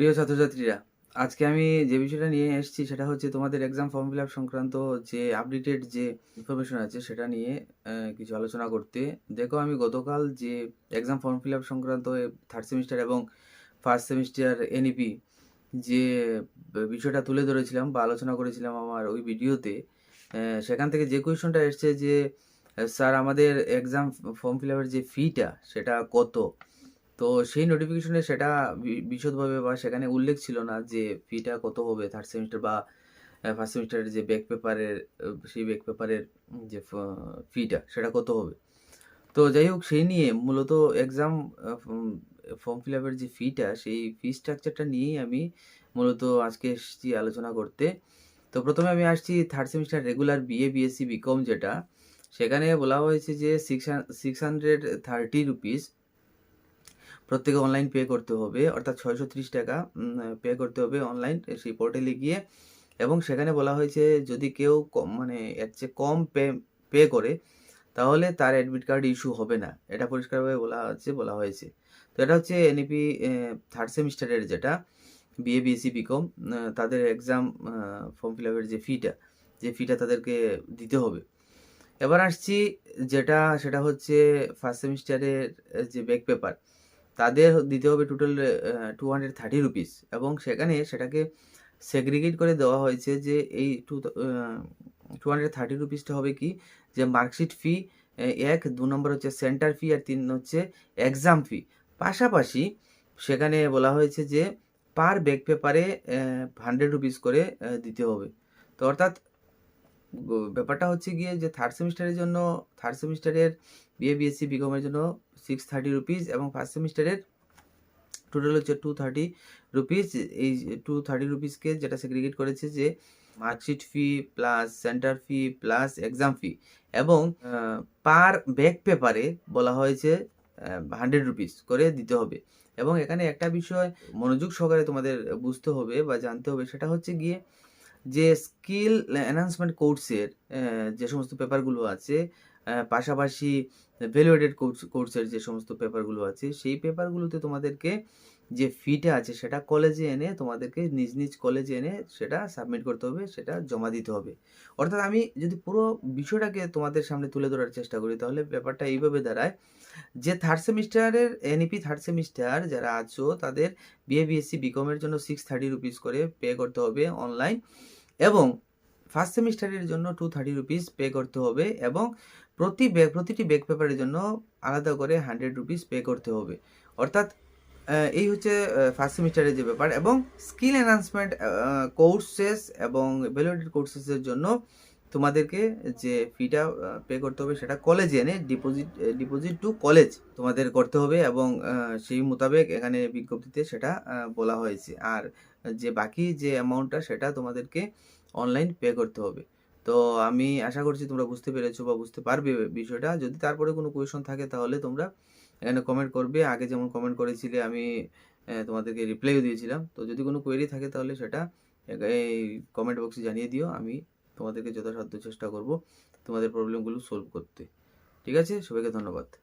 প্রিয় ছাত্রছাত্রীরা, আজকে আমি যে বিষয়টা নিয়ে এসেছি সেটা হচ্ছে তোমাদের এক্সাম ফর্ম ফিল আপ সংক্রান্ত যে আপডেটেড যে ইনফরমেশন আছে সেটা নিয়ে কিছু আলোচনা করতে। দেখো, আমি গতকাল যে এক্সাম ফর্ম ফিল আপ সংক্রান্ত থার্ড সেমিস্টার এবং ফার্স্ট সেমিস্টার এনইপি যে বিষয়টা তুলে ধরেছিলাম বা আলোচনা করেছিলাম আমার ওই ভিডিওতে সেখান থেকে যে কোয়েশনটা এসছে যে স্যার, আমাদের এক্সাম ফর্ম ফিল আপের যে ফিটা সেটা কত? তো সেই নোটিফিকেশনে সেটা বিশদভাবে বা সেখানে উল্লেখ ছিল না যে ফিটা কত হবে থার্ড সেমিস্টার বা ফার্স্ট সেমিস্টারের যে ব্যাক পেপারের সেই ব্যাক পেপারের যে ফিটা সেটা কত হবে? তো যাই হোক, সেই নিয়ে মূলত এক্সাম ফর্ম ফিল আপের যে ফিটা সেই ফি স্ট্রাকচারটা নিয়েই আমি মূলত আজকে এসেছি আলোচনা করতে। তো প্রথমে আমি আসছি third semester regular BA BSc BCom যেটা। সেখানে বলা হয়েছে যে six six hundred thirty rupees প্রত্যেকে অনলাইন পে করতে হবে, অর্থাৎ ছয়শো ত্রিশ টাকা পে করতে হবে অনলাইন সেই পোর্টালে গিয়ে এবং সেখানে বলা হয়েছে, যদি কেউ কম- মানে এর চেয়ে কম পে পে করে, তাহলে তার অ্যাডমিট কার্ড ইস্যু হবে না। এটা পরিষ্কারভাবে বলা হচ্ছে, বলা হয়েছে। তো এটা হচ্ছে এনইপি থার্ড সেমিস্টারের যেটা বিএ বিএসসি বিকম তাদের এক্সাম ফর্ম ফিল আপের যে ফিটা যে ফিটা তাদেরকে দিতে হবে। এবার আসছি, যেটা, সেটা হচ্ছে ফার্স্ট সেমিস্টারের যে ব্যাক পেপার তাদের দিতে হবে total two hundred thirty rupees এবং সেখানে সেটাকে সেগ্রিগেট করে দেওয়া হয়েছে যে এই টু টু হান্ড্রেড থার্টি রুপিসটা হবে কি? যে মার্কশিট ফি এক, দু নম্বর হচ্ছে সেন্টার ফি আর তিন হচ্ছে এক্সাম ফি পাশাপাশি সেখানে বলা হয়েছে যে পার ব্যাক পেপারে হান্ড্রেড রুপিস করে দিতে হবে। তো অর্থাৎ ব্যাপারটা হচ্ছে গিয়ে যে থার্ড সেমিস্টারের জন্য থার্ড সেমিস্টারের বিএ বিএসসি বিকমের জন্য সিক্স থার্টি রুপিস এবং ফার্স্ট সেমিস্টারের টোটাল হচ্ছে টু থার্টি রুপিস এই টু থার্টি রুপিসকে যেটা সেগ্রিগেট করেছে যে marksheet fee plus centre fee plus exam fee এবং পার ব্যাক পেপারে বলা হয়েছে হান্ড্রেড রুপিস করে দিতে হবে। এবং এখানে একটা বিষয় মনোযোগ সহকারে তোমাদের বুঝতে হবে বা জানতে হবে, সেটা হচ্ছে গিয়ে যে স্কিল এনহান্সমেন্ট কোর্সের যে সমস্ত পেপারগুলো আছে পাশাপাশি ভ্যালুয়েটেড কোর্স কোর্সের যে সমস্ত পেপারগুলো আছে, সেই পেপারগুলোতে তোমাদেরকে যে ফিটা আছে সেটা কলেজে এনে তোমাদেরকে নিজ নিজ কলেজে এনে সেটা সাবমিট করতে হবে, সেটা জমা দিতে হবে। অর্থাৎ আমি যদি পুরো বিষয়টাকে তোমাদের সামনে তুলে ধরার চেষ্টা করি, তাহলে ব্যাপারটা এইভাবে দাঁড়ায় যে থার্ড সেমিস্টারের এনইপি থার্ড সেমিস্টার যারা আছো, তাদের বিএ বিএসসি বিকমের জন্য সিক্স থার্টি রুপিস করে পে করতে হবে অনলাইন এবং ফার্স্ট সেমিস্টারের জন্য টু থার্টি রুপিস পে করতে হবে এবং প্রতি ব্যাগ প্রতিটি ব্যাক পেপারের জন্য আলাদা করে হান্ড্রেড রুপিস পে করতে হবে। অর্থাৎ এই হচ্ছে ফার্স্ট সেমিস্টারের যে ব্যাপার এবং স্কিল এনহান্সমেন্ট কোর্সেস এবং ভ্যালুয়েটেড কোর্সেসের জন্য তোমাদেরকে যে ফিটা পে করতে হবে সেটা কলেজে এনে ডিপোজিট ডিপোজিট টু কলেজ তোমাদের করতে হবে এবং সেই মোতাবেক এখানে বিজ্ঞপ্তিতে সেটা বলা হয়েছে। আর যে বাকি যে অ্যামাউন্টটা সেটা তোমাদেরকে অনলাইন পে করতে হবে। তো আমি আশা করছি তোমরা বুঝতে পেরেছ বা বুঝতে পারবে বিষয়টা। যদি তারপরে কোনো কোয়েশন থাকে তাহলে তোমরা এখানে কমেন্ট করবে। আগে যেমন কমেন্ট করেছিলে, আমি তোমাদেরকে রিপ্লাইও দিয়েছিলাম। তো যদি কোনো কোয়েরি থাকে তাহলে সেটা এই কমেন্ট বক্সে জানিয়ে দিও। আমি তোমাদেরকে যথাসাধ্য চেষ্টা করব তোমাদের প্রবলেমগুলো সলভ করতে। ঠিক আছে? সবাইকে ধন্যবাদ।